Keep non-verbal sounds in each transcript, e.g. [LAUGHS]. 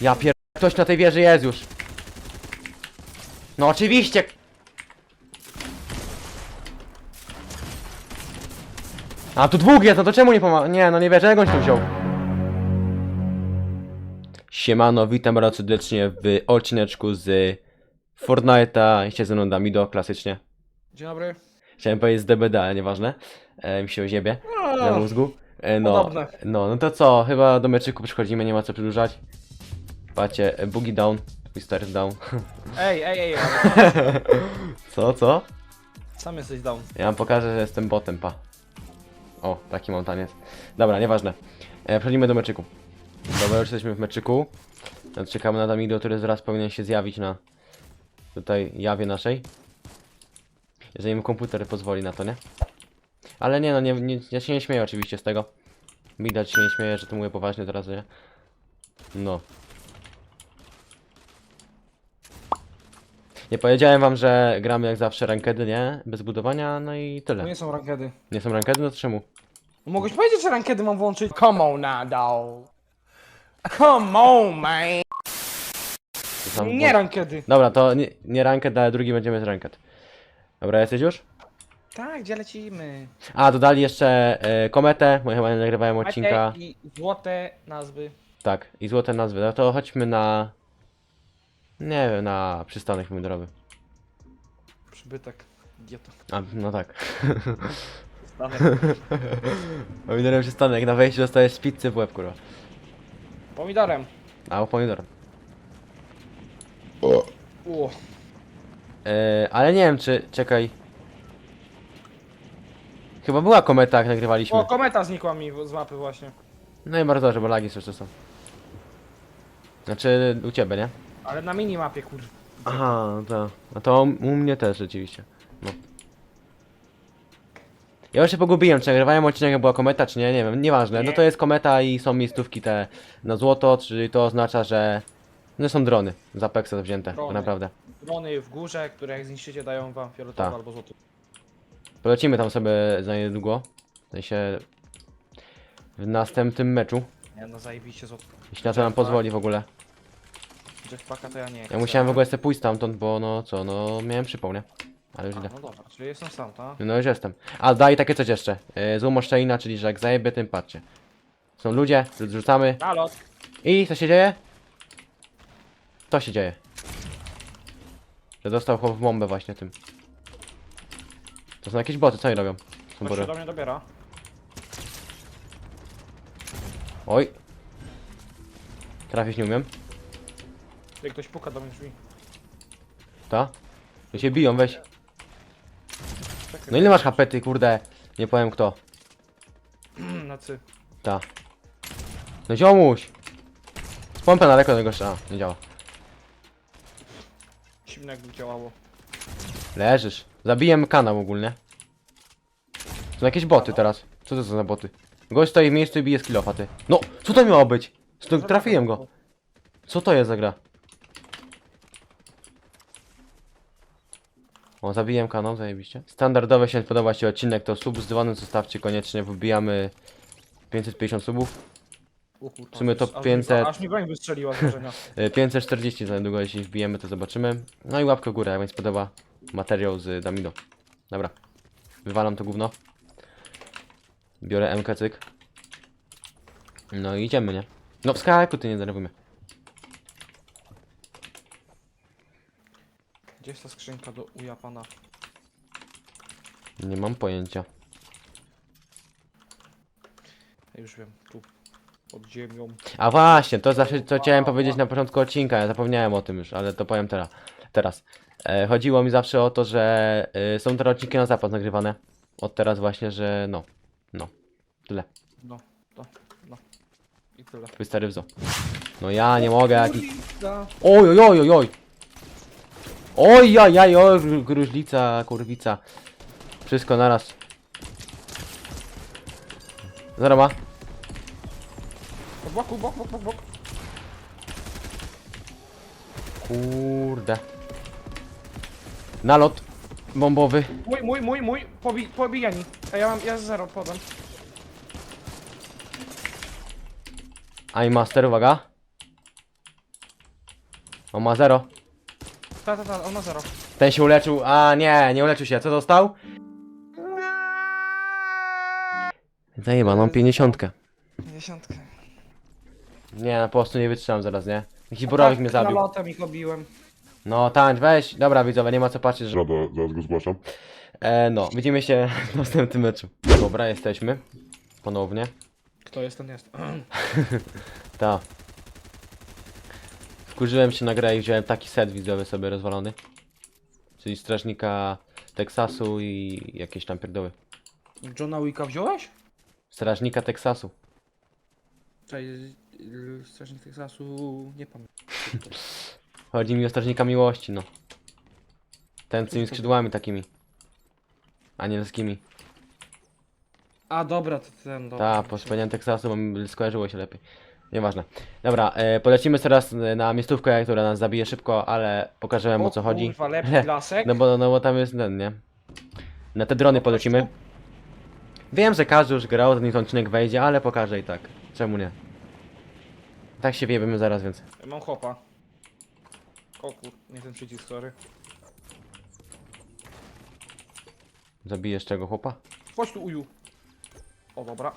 Ja pier... Ktoś na tej wieży jest już. No oczywiście! A tu dwóch jest, no to czemu nie pomaga? Nie, no nie wierzę, jak on się tu wziął. Siemano, witam bardzo serdecznie w odcineczku z Fortnite'a. Jeszcze ze mną Damido, klasycznie. Dzień dobry. Chciałem powiedzieć z DBD, ale nieważne. E, mi się oziebie na mózgu. E, no, Podobne. no, no to co? Chyba do meczyku przychodzimy, nie ma co przedłużać. Patrzcie, e, boogie down, twist is down. [LAUGHS] Ej, ej, ej, ale [LAUGHS] Co, co? sam jesteś down. Ja wam pokażę, że jestem botem, pa. O, taki mam taniec. Dobra, nieważne. E, przechodzimy do meczyku. Dobra, już jesteśmy w meczyku. No, Czekamy na Damido, który zaraz powinien się zjawić na tutaj jawie naszej. Jeżeli mi komputer pozwoli na to, nie? Ale nie no, nie, nie, ja się nie śmieję oczywiście z tego. Widać się nie śmieję, że to mówię poważnie teraz, nie? No. Nie powiedziałem wam, że gramy jak zawsze rankedy, nie? Bez budowania, no i To tyle. nie są rankedy. Nie są rankedy, no to czemu? No mogłeś powiedzieć, że rankedy mam włączyć? Come on now, dog. Come on, man. To sam Nie rankedy. Dobra, to nie, nie ranked, ale drugi będziemy z ranked. Dobra, jesteś już? Tak, gdzie lecimy? A, dodali jeszcze e, kometę, bo chyba nie nagrywałem odcinka. Macie I złote nazwy. Tak, i złote nazwy. No to chodźmy na... Nie wiem, na przystanek pomidorowy. Przybytek. Idiota. A, no tak. [LAUGHS] Pomidorowy przystanek, na wejściu dostajesz pizzy w łeb, kurwa. Pomidorem. A, pomidor. Uo. E, ale nie wiem, czy... Czekaj. Chyba była kometa, jak nagrywaliśmy. O, kometa znikła mi w- z mapy właśnie. No i bardzo dobrze, bo lagi jeszcze są. Znaczy, u ciebie, nie? Ale na minimapie, kur... Aha, no to. No to u mnie też rzeczywiście. No. Ja już się pogubiłem, czy nagrywałem odcinek, jak była kometa, czy nie, nie wiem, nieważne. No to jest kometa i są miejscówki te na złoto, czyli to oznacza, że no są drony z Apexa wzięte, tak Drony. naprawdę. Drony w górze, które jak zniszczycie dają wam fioletowy Tak. albo złoty. Polecimy tam sobie za niedługo. W sensie w następnym meczu, Nie no, zajebiście złoto. jeśli na to nam pozwoli w ogóle. Jetpacka to ja nie chcę. Ja musiałem w ogóle sobie pójść stamtąd, bo no co, no miałem przypał, nie? Ale już A, idę. no dobra, czyli jestem sam, tak? No już jestem. A daj takie coś jeszcze. Yy, czyli że jak zajebie tym patrzcie. Są ludzie, rzucamy. Halo, I co się dzieje? To się dzieje. Że dostał chłop w bombę właśnie tym. To są jakieś boty, co oni robią? Są ktoś się do mnie dobiera. Oj. Trafić nie umiem. Jak ktoś puka do mnie drzwi. Ta? Tu się biją, weź. Czekaj. No ile masz HP ty, kurde? Nie powiem kto. Na cy. Ta. No ziomuś! Z pompę na daleko tego jeszcze. A, nie działa. Zimno jakby działało. Leżysz. Zabijem kanał ogólnie. Są jakieś boty teraz. Co to są za boty? Gość stoi w miejscu i bije z ty. No, co to miało być? To, trafiłem go. Co to jest za gra? O, zabiłem kanał, zajebiście. Standardowo, jeśli podoba się odcinek, to sub z dzwonem zostawcie koniecznie, wybijamy 550 subów. O kurwa, W sumie to aż mi- 500. Aż mi broń wystrzeliła z wrażenia. Y, 540 za niedługo, jeśli wbijemy, to zobaczymy. No i łapkę w górę, jak wam się podoba materiał z Damido. Dobra, wywalam to gówno. Biorę MK cyk. No i idziemy, nie? No wskakuj, ty nie denerwuj mnie. Gdzie jest ta skrzynka do uja pana? Nie mam pojęcia. Ja już wiem, tu. Pod ziemią. A właśnie, to zawsze to chciałem powiedzieć na początku odcinka, ja zapomniałem o tym już, ale to powiem teraz. teraz. E, chodziło mi zawsze o to, że e, są teraz odcinki na zapas nagrywane. Od teraz właśnie, że no. No. Tyle. No, to, no. I tyle. Twój stary wzo. No ja nie mogę, jaki... Da. Oj, oj, oj, oj, oj. Oj, jaj, jaj, oj, gru- gruźlica, kurwica. Wszystko naraz. Ma. Po boku, bok, bok, bok, bok. Kurde. Nalot bombowy. Mój, mój, mój, mój. Pobi, pobijani. A ja mam, ja zero podam. I master, uwaga. On ma zero. Ta, ta, ta, on ma zero. Ten się uleczył. A nie, nie uleczył się. Co dostał? Zajebaną pięćdziesiątkę. Dziesiątkę. Nie, po prostu nie wytrzymam zaraz, nie? Jakiś borowik mnie zabił. Ich obiłem. No tańcz, weź. Dobra widzowie, nie ma co patrzeć, że... Rada, zaraz go zgłaszam. E, no, widzimy się [LAUGHS] w następnym meczu. Dobra, jesteśmy. Ponownie. Kto jest, ten jest. [CLEARS THROAT] Ta. Wkurzyłem się na grę i wziąłem taki set widzowy sobie rozwalony. Czyli strażnika Teksasu i jakieś tam pierdoły. Johna Wicka wziąłeś? Strażnika Teksasu. Cześć, strażnik Teksasu, nie pamiętam. [LAUGHS] Chodzi mi o strażnika miłości, no. Ten z tymi skrzydłami takimi. Anielskimi. A dobra, to ten, dobra. Ta, po Teksasu, bo mi skojarzyło się lepiej. Nieważne. Dobra, e, polecimy teraz e, na miejscówkę, która nas zabije szybko, ale pokażę wam o co chodzi. Kurwa, lepki lasek. [LAUGHS] No bo, no bo tam jest ten, nie? Na te drony polecimy. Wiem, że każdy już grał, ten odcinek wejdzie, ale pokażę i tak. Czemu nie? Tak się wiemy zaraz, więc. Mam chłopa. O kur... nie ten przycisk, sorry. Zabijesz czego chłopa? Chodź tu uju. O dobra.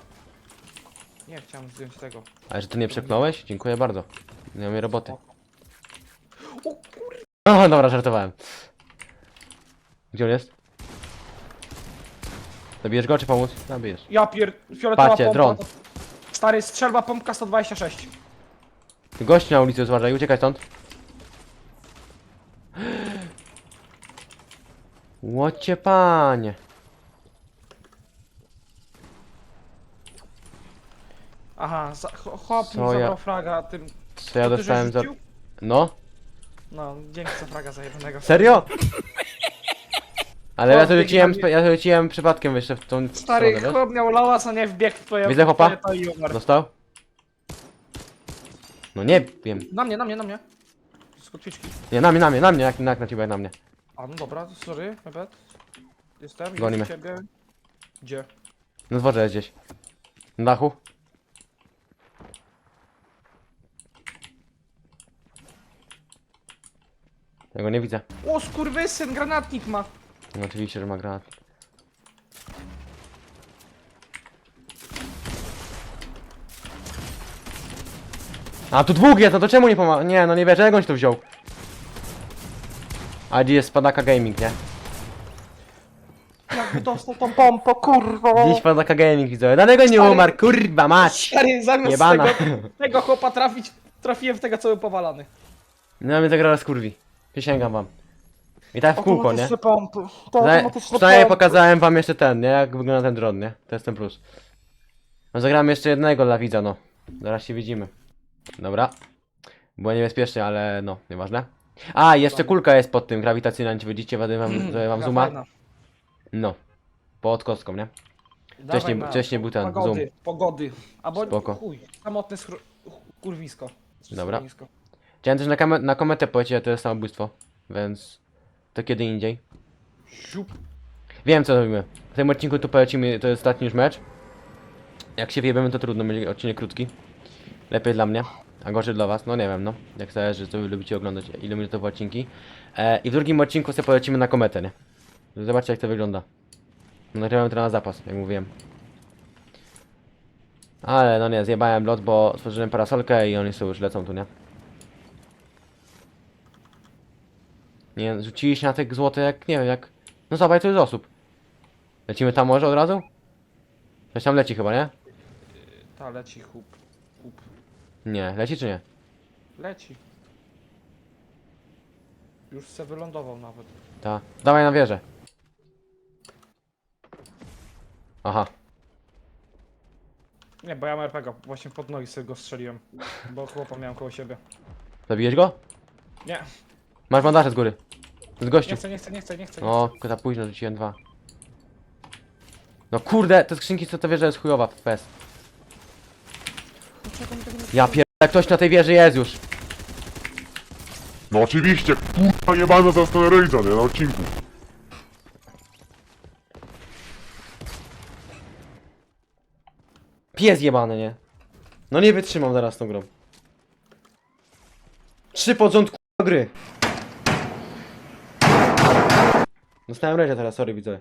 Nie, chciałem zdjąć tego. Ale że ty nie przepnąłeś? Dziękuję bardzo. Nie mam roboty. O kur... [LAUGHS] O, dobra, żartowałem. Gdzie on jest? Zabijesz go czy pomóc? Zabijesz. Ja pier... fioletowa Patrzcie, pompa. dron. Stary, strzelba pompka 126. Gość na ulicy zważaj, uciekaj stąd. Łocie panie. Aha, za... cho- chłop mi Co zabrał ja- fraga tym... Co ja To ty, dostałem za... rzucił? No? No, dzięki za fraga zajebanego. Serio? Ale ja to rzuciłem, ja to rzuciłem przypadkiem jeszcze w tą Stary, stronę, wiesz? chłop miał lałas, a nie wbiegł w twoje... Widzę chłopa? w twoje to i umarł. Dostał? No nie wiem. Na mnie, na mnie, na mnie. Z kotwiczki. Nie, na mnie, na mnie, na mnie, jak, jak na ciebie, jak na mnie. A no dobra, sorry, my bad. Jestem, Gonimy. jest ciebie. Gdzie? Na dworze jest gdzieś. Na dachu? Ja go nie widzę. O, skurwysyn, granatnik ma. No oczywiście, że ma granat. A tu dwóch jest, no to czemu nie pomaga? Nie, no nie wierzę, jak on się to wziął. A gdzie jest Spadaka Gaming, nie? Jak dostał tą pompę, kurwo. Dziś Spadaka Gaming widzę. Dlatego nie Stary- umarł, kurwa mać! Stary, zamiast Jebana. tego, tego chłopa trafić, trafiłem w tego, co był powalany. No mnie ta gra skurwi. Przysięgam wam. I tak w kółko, nie? Automatyczne pompy. To automatyczne Przynajmniej pompy. pokazałem wam jeszcze ten, nie? Jak wygląda ten dron, nie? To jest ten plus. No zagramy jeszcze jednego dla widza, no. Zaraz się widzimy. Dobra. Było niebezpiecznie, ale no, nieważne. A, jeszcze kulka jest pod tym, grawitacyjna, nie widzicie, wady wam, wam Taka zooma. No. Pod kostką, nie? Dawaj Wcześniej- na wcześniej był ten pogody, zoom. Pogody. Albo Spoko. chuj, samotne kurwisko. Dobra. Schronisko. Chciałem też na, na kometę powiedzieć, ale to jest samobójstwo. Więc... To kiedy indziej. Siup. Wiem co robimy. W tym odcinku tu polecimy, to jest ostatni już mecz. Jak się wjebiemy to trudno, będzie odcinek krótki. Lepiej dla mnie, a gorzej dla was, no nie wiem no. Jak zależy co wy lubicie oglądać, ile minutowe odcinki. E, I w drugim odcinku sobie polecimy na kometę, nie? Zobaczcie jak to wygląda. Nagrywam to na zapas, jak mówiłem. Ale no nie, zjebałem lot, bo stworzyłem parasolkę i oni sobie już lecą tu, nie? Nie, rzucili się na te złote jak, nie wiem, jak... No zobacz, to jest osób. Lecimy tam może od razu? Coś tam leci chyba, nie? Ta leci. Chup. Nie, leci czy nie? Leci. Już se wylądował nawet. Ta. Dawaj na wieżę. Aha. Nie, bo ja mam RPG, właśnie pod nogi sobie go strzeliłem. Bo chłopa miałem koło siebie. Zabijesz go? Nie, Masz bandaże z góry. Z gościu. nie chcę, nie chcę, nie chcę, nie chcę. O, tylko za późno rzuciłem dwa. No kurde, te skrzynki co to wieża jest chujowa Ja pier... ktoś na tej wieży jest już. No oczywiście, kurwa jebana za Rage'a, nie? Na odcinku. Pies jebany, nie? No nie wytrzymam zaraz tą grą. Trzy pod rząd k***a gry. Dostałem rękę teraz, sorry widzowie.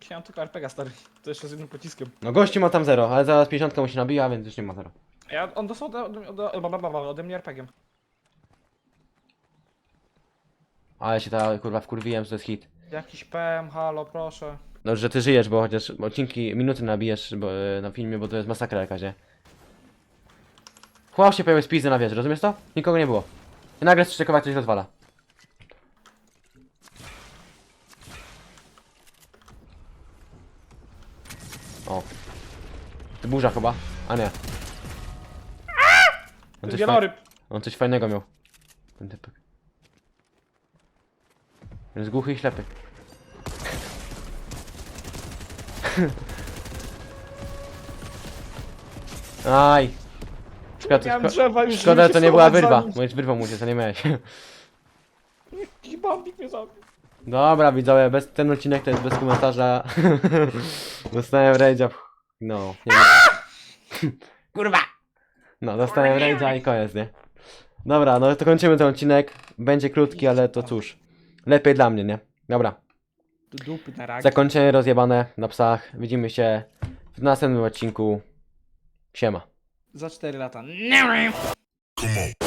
Chciałem tylko RPG stary. To jeszcze z jednym pociskiem. No gości ma tam zero, ale zaraz 50 mu się nabija, więc już nie ma zero. Ja, on dostał ode, ode, ode, ode, ode, mnie RPG-iem. Ale się ta kurwa wkurwiłem, że to jest hit. Jakiś PM, halo, proszę. No, że ty żyjesz, bo chociaż odcinki, minuty nabijesz bo, e, na filmie, bo to jest masakra jakaś, nie? Chłop się pojawił z na wieży, rozumiesz to? Nikogo nie było. I nagle strzykowak coś rozwala. O. To burza chyba? A nie. On coś. Wieloryb. On coś fajnego miał. Ten typek. Jest głuchy i ślepy. [LAUGHS] Aj! Szkoda, Miałem szko drzewa już, szkoda to się nie była schować za wyrwa. nim. Możesz wyrwą mu się, to nie miałeś. [LAUGHS] Jaki bambik mnie zabił. Dobra, widzowie, bez, ten odcinek to jest bez komentarza. [LAUGHS] Dostałem rage'a. No, nie wiem. Kurwa! No, dostałem rage'a i koniec, nie? Dobra, no to kończymy ten odcinek. Będzie krótki, ale to cóż. Lepiej dla mnie, nie? Dobra. Dupy na. Zakończenie rozjebane na psach. Widzimy się w następnym odcinku. Siema. Za 4 lata. Come on.